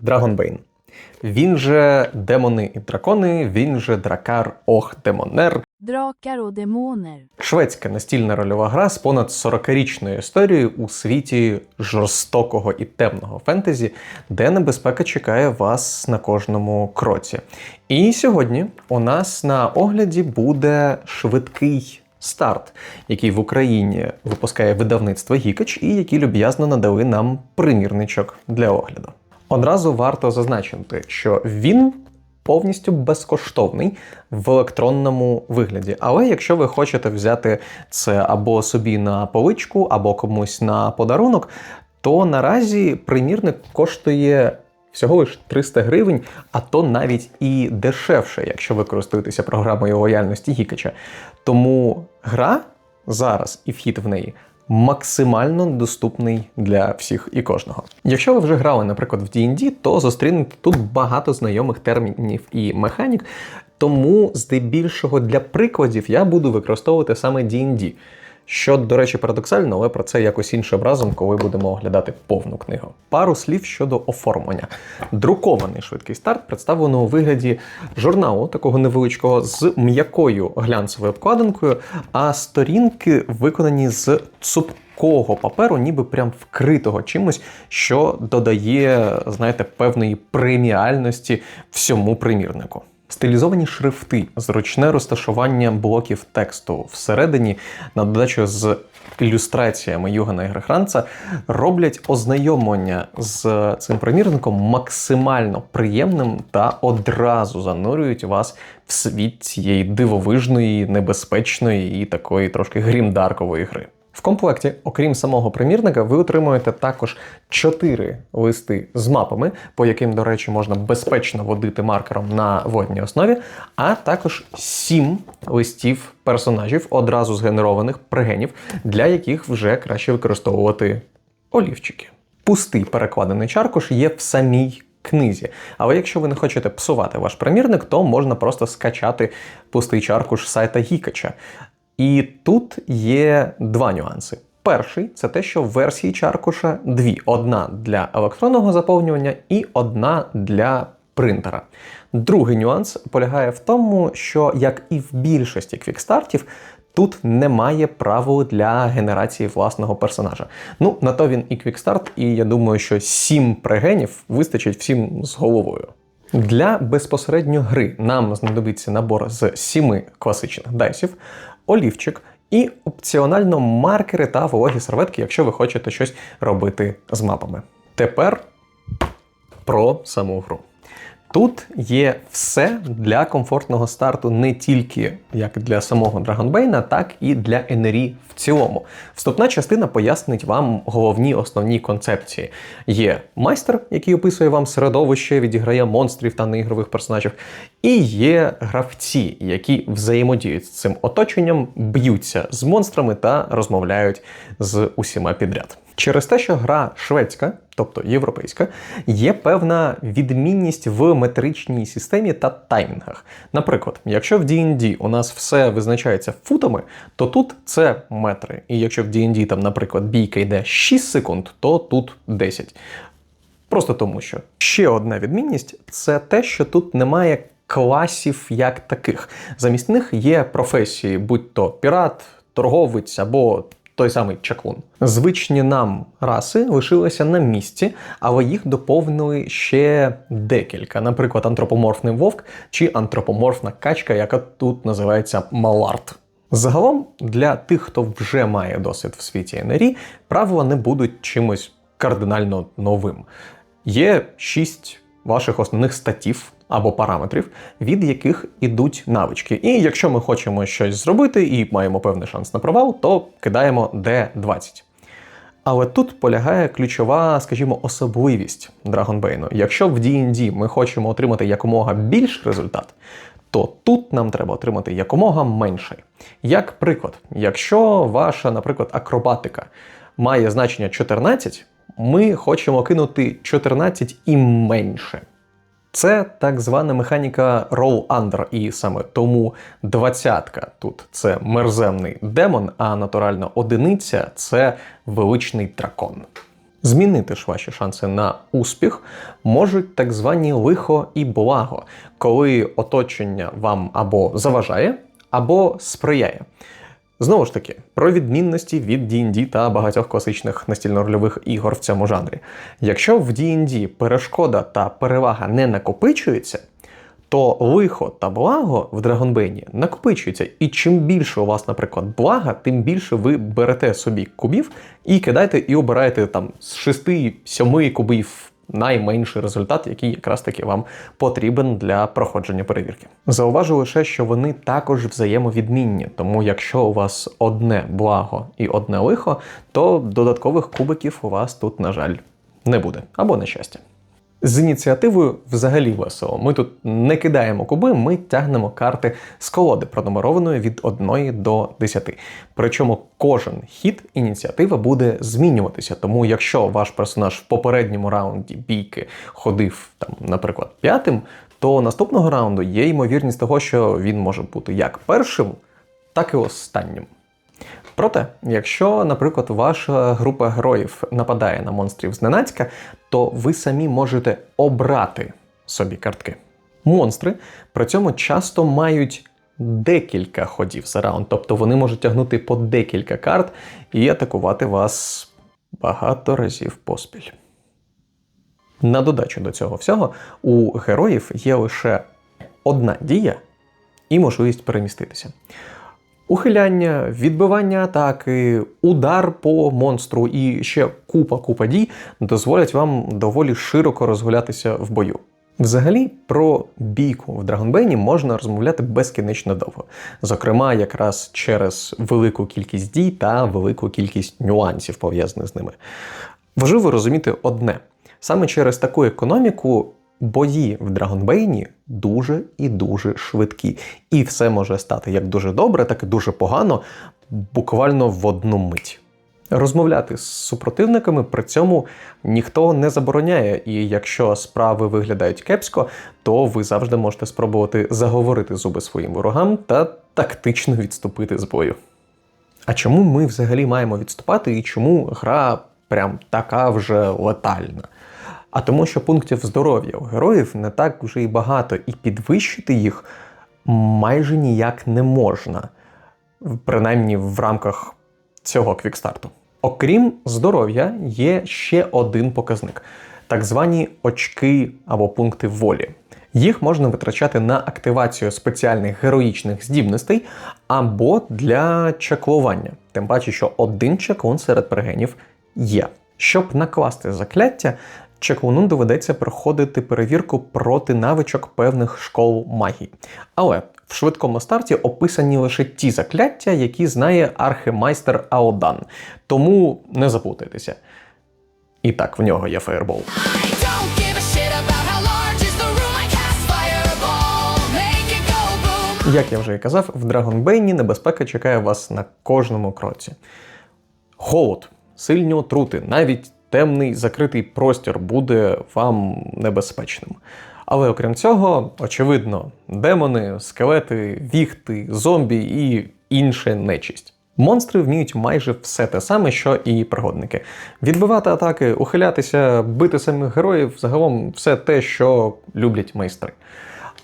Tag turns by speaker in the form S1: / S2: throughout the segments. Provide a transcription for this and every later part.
S1: Драгонбейн. Він же демони і дракони, він же дракар Ох Демонер.
S2: Drakar och demoner.
S1: Шведська настільна рольова гра з понад 40-річною історією у світі жорстокого і темного фентезі, де небезпека чекає вас на кожному кроці. І сьогодні у нас на огляді буде швидкий старт, який в Україні випускає видавництво Гікач і які люб'язно надали нам примірничок для огляду. Одразу варто зазначити, що він повністю безкоштовний в електронному вигляді. Але якщо ви хочете взяти це або собі на поличку, або комусь на подарунок, то наразі примірник коштує всього лиш 300 гривень, а то навіть і дешевше, якщо ви користуєтеся програмою лояльності Гікача. Тому гра зараз і вхід в неї максимально доступний для всіх і кожного. Якщо ви вже грали, наприклад, в D&D, то зустрінете тут багато знайомих термінів і механік. Тому, здебільшого, для прикладів я буду використовувати саме D&D. Що, до речі, парадоксально, але про це якось іншим разом, коли будемо оглядати повну книгу. Пару слів щодо оформлення. Друкований швидкий старт представлено у вигляді журналу, такого невеличкого, з м'якою глянцевою обкладинкою, а сторінки виконані з цупкого паперу, ніби прям вкритого чимось, що додає, знаєте, певної преміальності всьому примірнику. Стилізовані шрифти, зручне розташування блоків тексту всередині, на додачу з ілюстраціями Югана Ігрехранца, роблять ознайомлення з цим примірником максимально приємним та одразу занурюють вас в світ цієї дивовижної, небезпечної і такої трошки грімдаркової гри. В комплекті, окрім самого примірника, ви отримуєте також 4 листи з мапами, по яким, до речі, можна безпечно водити маркером на водній основі, а також 7 листів персонажів, одразу згенерованих пригенів, для яких вже краще використовувати олівчики. Пустий перекладений чаркуш є в самій книзі. Але якщо ви не хочете псувати ваш примірник, то можна просто скачати пустий чаркуш з сайта Гікача. І тут є два нюанси. Перший це те, що в версії чаркуша дві: одна для електронного заповнювання і одна для принтера. Другий нюанс полягає в тому, що, як і в більшості квікстартів, тут немає правил для генерації власного персонажа. Ну, на то він і квікстарт, і я думаю, що сім прегенів вистачить всім з головою. Для безпосередньо гри нам знадобиться набор з сіми класичних дайсів, олівчик і опціонально маркери та вологі серветки, якщо ви хочете щось робити з мапами. Тепер про саму гру. Тут є все для комфортного старту не тільки як для самого Драгонбейна, так і для НРІ в цілому. Вступна частина пояснить вам головні основні концепції. Є майстер, який описує вам середовище, відіграє монстрів та неігрових персонажів, і є гравці, які взаємодіють з цим оточенням, б'ються з монстрами та розмовляють з усіма підряд. Через те, що гра шведська, тобто європейська, є певна відмінність в метричній системі та таймінгах. Наприклад, якщо в D&D у нас все визначається футами, то тут це метри. І якщо в D&D там, наприклад, бійка йде 6 секунд, то тут 10. Просто тому що ще одна відмінність це те, що тут немає класів як таких. Замість них є професії, будь то пірат, торговець або той самий чаклун. Звичні нам раси лишилися на місці, але їх доповнили ще декілька. Наприклад, антропоморфний вовк чи антропоморфна качка, яка тут називається Маларт. Загалом, для тих, хто вже має досвід в світі НРІ, правила не будуть чимось кардинально новим. Є шість ваших основних статів або параметрів, від яких ідуть навички. І якщо ми хочемо щось зробити і маємо певний шанс на провал, то кидаємо D20. Але тут полягає ключова, скажімо, особливість Драгонбейну. Якщо в D&D ми хочемо отримати якомога більш результат, то тут нам треба отримати якомога менше. Як приклад, якщо ваша, наприклад, акробатика має значення 14, ми хочемо кинути 14 і менше. Це так звана механіка Roll Under, і саме тому двадцятка тут це мерземний демон, а натуральна одиниця це величний дракон. Змінити ж ваші шанси на успіх можуть так звані лихо і благо, коли оточення вам або заважає, або сприяє. Знову ж таки, про відмінності від D&D та багатьох класичних настільно-рольових ігор в цьому жанрі. Якщо в D&D перешкода та перевага не накопичуються, то лихо та благо в Драгонбейні накопичуються. І чим більше у вас, наприклад, блага, тим більше ви берете собі кубів і кидаєте і обираєте там з 6-7 кубів найменший результат, який якраз таки вам потрібен для проходження перевірки. Зауважу лише, що вони також взаємовідмінні, тому якщо у вас одне благо і одне лихо, то додаткових кубиків у вас тут, на жаль, не буде або на щастя. З ініціативою взагалі весело. Ми тут не кидаємо куби, ми тягнемо карти з колоди, пронумерованої від 1 до 10. Причому кожен хід ініціатива буде змінюватися. Тому якщо ваш персонаж в попередньому раунді бійки ходив, там, наприклад, п'ятим, то наступного раунду є ймовірність того, що він може бути як першим, так і останнім. Проте, якщо, наприклад, ваша група героїв нападає на монстрів зненацька, то ви самі можете обрати собі картки. Монстри при цьому часто мають декілька ходів за раунд, тобто вони можуть тягнути по декілька карт і атакувати вас багато разів поспіль. На додачу до цього всього, у героїв є лише одна дія і можливість переміститися. Ухиляння, відбивання атаки, удар по монстру і ще купа-купа дій дозволять вам доволі широко розгулятися в бою. Взагалі, про бійку в Драгонбейні можна розмовляти безкінечно довго, зокрема, якраз через велику кількість дій та велику кількість нюансів пов'язаних з ними. Важливо розуміти одне: саме через таку економіку бої в Драгонбейні дуже і дуже швидкі. І все може стати як дуже добре, так і дуже погано, буквально в одну мить. Розмовляти з супротивниками при цьому ніхто не забороняє, і якщо справи виглядають кепсько, то ви завжди можете спробувати заговорити зуби своїм ворогам та тактично відступити з бою. А чому ми взагалі маємо відступати і чому гра прям така вже летальна? А тому, що пунктів здоров'я у героїв не так вже і багато, і підвищити їх майже ніяк не можна, принаймні в рамках цього квікстарту. Окрім здоров'я, є ще один показник так звані очки або пункти волі. Їх можна витрачати на активацію спеціальних героїчних здібностей або для чаклування. Тим паче, що один чаклун серед пригенів є. Щоб накласти закляття, чаклуну доведеться проходити перевірку проти навичок певних школ магії. Але в швидкому старті описані лише ті закляття, які знає архимайстер Аодан. Тому не заплутайтеся. І так, в нього є фаєрбол.
S3: Boom.
S1: Як я вже і казав, в Драгонбейні небезпека чекає вас на кожному кроці. Голод, сильні отрути, навіть темний закритий простір буде вам небезпечним. Але окрім цього, очевидно, демони, скелети, віхти, зомбі і інша нечисть. Монстри вміють майже все те саме, що і пригодники: відбивати атаки, ухилятися, бити самих героїв, загалом все те, що люблять майстри.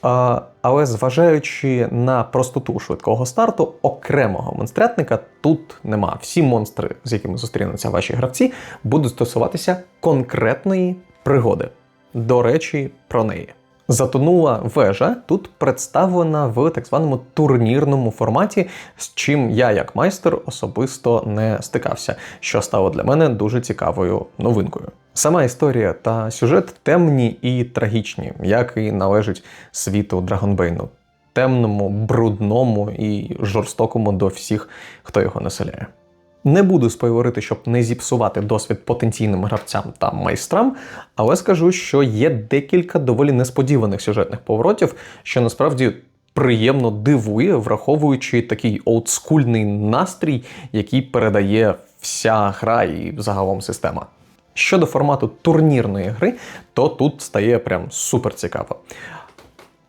S1: Але зважаючи на простоту швидкого старту, окремого монстрятника тут нема. Всі монстри, з якими зустрінуться ваші гравці, будуть стосуватися конкретної пригоди. До речі, про неї. Затонула вежа тут представлена в так званому турнірному форматі, з чим я, як майстер, особисто не стикався, що стало для мене дуже цікавою новинкою. Сама історія та сюжет темні і трагічні, як і належить світу Драгонбейну. Темному, брудному і жорстокому до всіх, хто його населяє. Не буду спойлерити, щоб не зіпсувати досвід потенційним гравцям та майстрам, але скажу, що є декілька доволі несподіваних сюжетних поворотів, що насправді приємно дивує, враховуючи такий олдскульний настрій, який передає вся гра і загалом система. Щодо формату турнірної гри, то тут стає прям супер цікаво.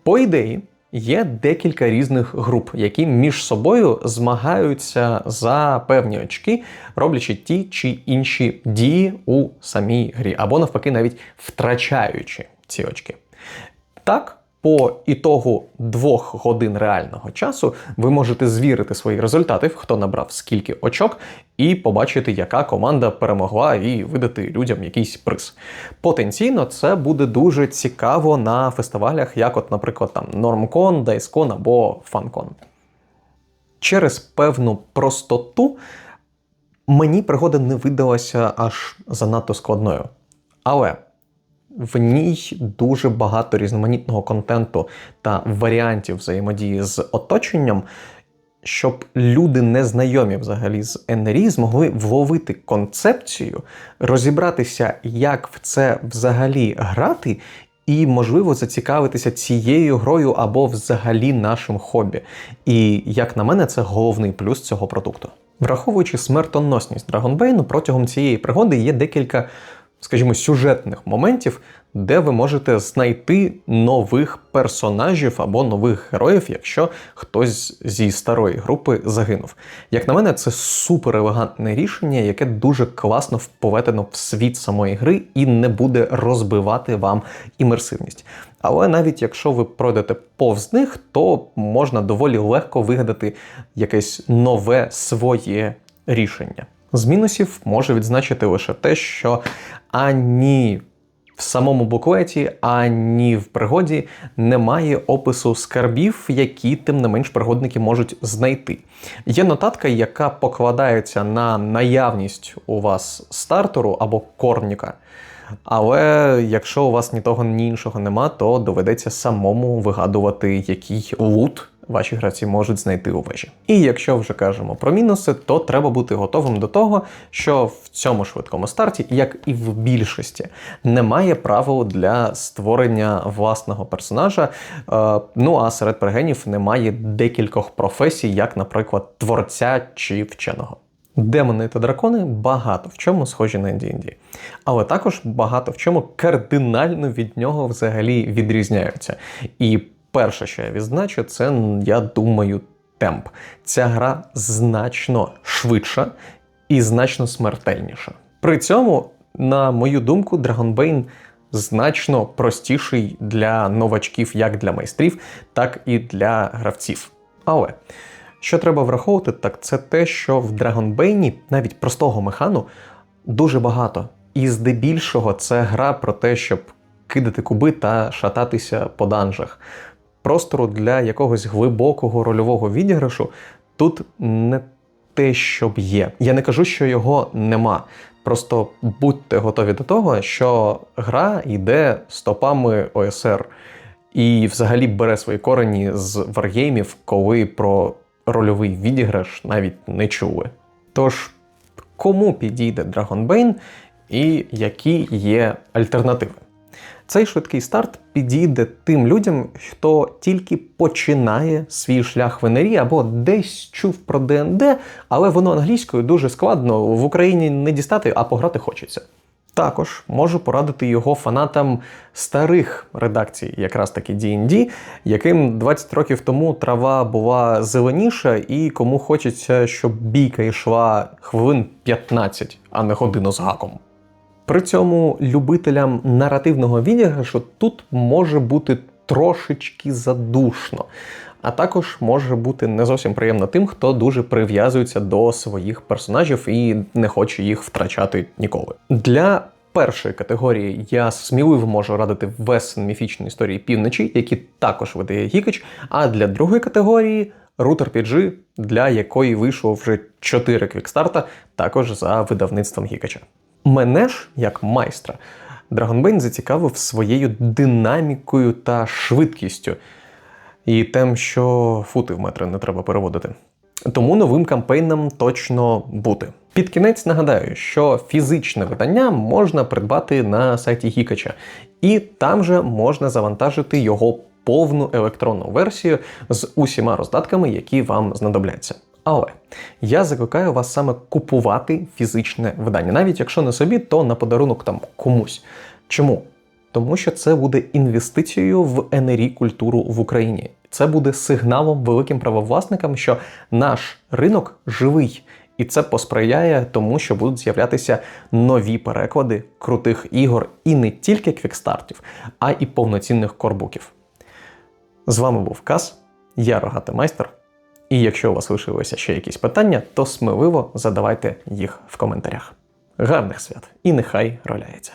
S1: По ідеї, є декілька різних груп, які між собою змагаються за певні очки, роблячи ті чи інші дії у самій грі, або навпаки, навіть втрачаючи ці очки. Так, по ітогу двох годин реального часу ви можете звірити свої результати, хто набрав скільки очок, і побачити, яка команда перемогла, і видати людям якийсь приз. Потенційно, це буде дуже цікаво на фестивалях, як, от, наприклад, там NormCon, DiceCon або FunCon. Через певну простоту мені пригода не видалася аж занадто складною. Але в ній дуже багато різноманітного контенту та варіантів взаємодії з оточенням, щоб люди, не знайомі взагалі з НРІ, змогли вловити концепцію, розібратися, як в це взагалі грати, і, можливо, зацікавитися цією грою або взагалі нашим хобі. І, як на мене, це головний плюс цього продукту. Враховуючи смертоносність Dragonbane, протягом цієї пригоди є декілька скажімо, сюжетних моментів, де ви можете знайти нових персонажів або нових героїв, якщо хтось зі старої групи загинув. Як на мене, це супер елегантне рішення, яке дуже класно вплетено в світ самої гри і не буде розбивати вам імерсивність. Але навіть якщо ви пройдете повз них, то можна доволі легко вигадати якесь нове своє рішення. З мінусів можу відзначити лише те, що ані в самому буклеті, ані в пригоді немає опису скарбів, які тим не менш пригодники можуть знайти. Є нотатка, яка покладається на наявність у вас стартеру або корніка. Але якщо у вас ні того, ні іншого нема, то доведеться самому вигадувати, який лут ваші гравці можуть знайти у вежі. І якщо вже кажемо про мінуси, то треба бути готовим до того, що в цьому швидкому старті, як і в більшості, немає правил для створення власного персонажа. Е, ну а серед пригенів немає декількох професій, як, наприклад, творця чи вченого. Демони та дракони багато в чому схожі на D&D. але також багато в чому кардинально від нього взагалі відрізняються. І перше, що я відзначу, це я думаю, темп. Ця гра значно швидша і значно смертельніша. При цьому, на мою думку, Dragonbane значно простіший для новачків, як для майстрів, так і для гравців. Але що треба враховувати, так це те, що в Dragonbane навіть простого механу дуже багато. І здебільшого це гра про те, щоб кидати куби та шататися по данжах. Простору для якогось глибокого рольового відіграшу тут не те, щоб є. Я не кажу, що його нема. Просто будьте готові до того, що гра йде стопами ОСР і взагалі бере свої корені з варгеймів, коли про рольовий відіграш навіть не чули. Тож, кому підійде Dragonbane і які є альтернативи? Цей швидкий старт підійде тим людям, хто тільки починає свій шлях в НРІ або десь чув про ДНД, але воно англійською дуже складно в Україні не дістати, а пограти хочеться. Також можу порадити його фанатам старих редакцій, якраз таки D&D, яким 20 років тому трава була зеленіша, і кому хочеться, щоб бійка йшла хвилин 15, а не годину з гаком. При цьому любителям наративного відіграшу тут може бути трошечки задушно, а також може бути не зовсім приємно тим, хто дуже прив'язується до своїх персонажів і не хоче їх втрачати ніколи. Для першої категорії я сміливо можу радити весен міфічної історії півночі, які також видає Гікач, а для другої категорії Root RPG, для якої вийшло вже 4 квікстарта, також за видавництвом Гікача. Мене ж, як майстра, Dragonbane зацікавив своєю динамікою та швидкістю, і тим, що фути в метри не треба переводити. Тому новим кампейнам точно бути. Під кінець нагадаю, що фізичне видання можна придбати на сайті Гікача, і там же можна завантажити його повну електронну версію з усіма роздатками, які вам знадобляться. Але я закликаю вас саме купувати фізичне видання, навіть якщо не собі, то на подарунок там комусь. Чому? Тому що це буде інвестицією в НРІ культуру в Україні. Це буде сигналом великим правовласникам, що наш ринок живий, і це посприяє тому, що будуть з'являтися нові переклади крутих ігор і не тільки квікстартів, а і повноцінних корбуків. З вами був Кас, я рогатий майстер. І якщо у вас лишилися ще якісь питання, то сміливо задавайте їх в коментарях. Гарних свят і нехай роляється!